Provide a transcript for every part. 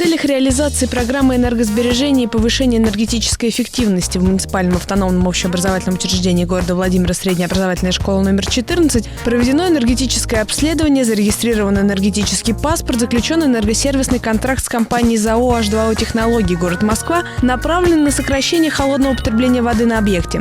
целях реализации программы энергосбережения и повышения энергетической эффективности в муниципальном автономном общеобразовательном учреждении города Владимира средняя образовательная школа номер 14 проведено энергетическое обследование, зарегистрирован энергетический паспорт, заключен энергосервисный контракт с компанией ЗАО «H2O Технологии» город Москва, направлен на сокращение холодного потребления воды на объекте.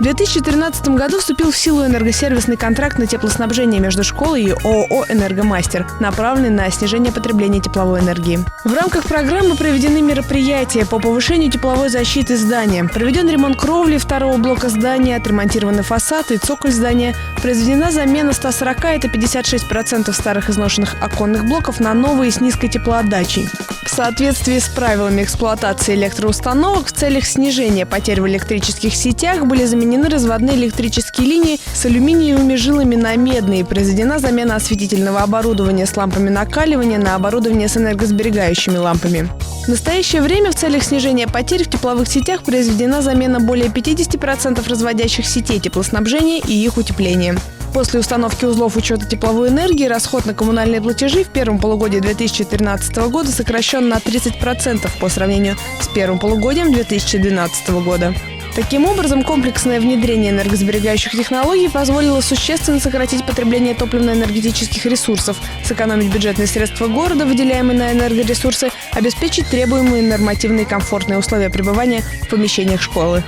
В 2013 году вступил в силу энергосервисный контракт на теплоснабжение между школой и ООО «Энергомастер», направленный на снижение потребления тепловой энергии. В рамках программы проведены мероприятия по повышению тепловой защиты здания. Проведен ремонт кровли второго блока здания, отремонтированы фасад и цоколь здания. Произведена замена 140, это 56% старых изношенных оконных блоков на новые с низкой теплоотдачей. Соответствии с правилами эксплуатации электроустановок в целях снижения потерь в электрических сетях были заменены разводные электрические линии с алюминиевыми жилами на медные. Произведена замена осветительного оборудования с лампами накаливания на оборудование с энергосберегающими лампами. В настоящее время в целях снижения потерь в тепловых сетях произведена замена более 50% разводящих сетей теплоснабжения и их утепления. После установки узлов учета тепловой энергии расход на коммунальные платежи в первом полугодии 2013 года сокращен на 30% по сравнению с первым полугодием 2012 года. Таким образом, комплексное внедрение энергосберегающих технологий позволило существенно сократить потребление топливно-энергетических ресурсов, сэкономить бюджетные средства города, выделяемые на энергоресурсы, обеспечить требуемые нормативные комфортные условия пребывания в помещениях школы.